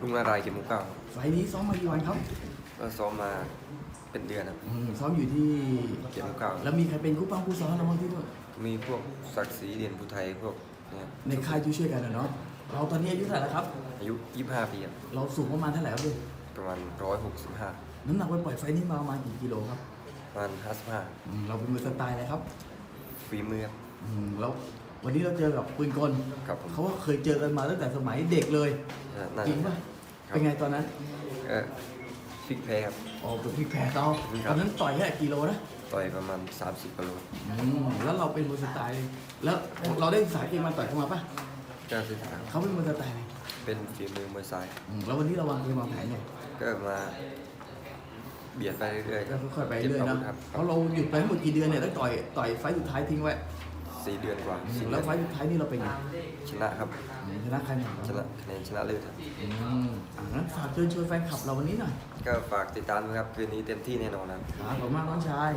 ลุงนารายณ์เก็บมุกเก้าครับไฟล์นี้ซ้อมมากี่วันครับก็ซ้อมมาเป็นเดือนครับ อืมซ้อมอยู่ที่เก็บมุกเก้าแล้วมีใครเป็นคู่ปั้งคู่ซ้อมเราบ้างที่นู่นมีพวกศักดิ์ศรีเดียนภูไทยพวกเนี่ยในค่ายช่วยๆกันนะเนาะเราตอนนี้อายุเท่าไหร่แล้วครับ อายุ 25 ปีครับเราสูงประมาณเท่าไหร่ครับพี่ประมาณ 165น้ำหนักไปปล่อยไฟล์นี้มาประมาณกี่กิโลครับประมาณอืมเราเป็นมือสไตล์อะไรครับ55ฝีมือครับ อืมแล้ววันนี้เราเจอกับปืนกลครับผม เขาว่าเคยเจอกันมาตั้งแต่สมัยเด็กเลยอ่า น่าจริงป่ะครับเป็นไงตอนนั้นก็พลิกแพ้ครับ อ๋อเป็นพี่แพ้เขาคตรับ อนนั้นต่อยแค่กิโลนะต่อยประมาณ 30กิโลอืมแล้วเราเป็นมือสไตล์แล้วเราได้ศึกษาเกมมาต่อยเข้ามาป่ะก็ศึกษาเขาเป็นมือสไตล์เลยเป็นฝีมือมวยซ้าย อืมแล้ววันนี้เราวางเกมวางแผนไงก็มาเบียดไปเรื่อยๆก็ค่อยๆไปก็บเรื่อยอานะวุธครับเพราะเราหยุดไปทั้งหมดกี่เดือนเนี่ยตั้งต่อยต่อยไฟล์สุดท้ายทิ้งไว้ สี่เดือนกว่าอืมสี่เดืแล้อวนไฟล์สุดท้ายนี่เราเป็นไงชนะครับอืมชนะใครมาชนะคะแนนชนะเลิศครับอืมอ่างั้นฝากเชิญชวนแฟนคลับเราวันนี้หน่อยก็ฝากติดตามนะครับคืนนี้เต็มที่แน่นอนนะครับ ครับขอบคุณมากน้องชาย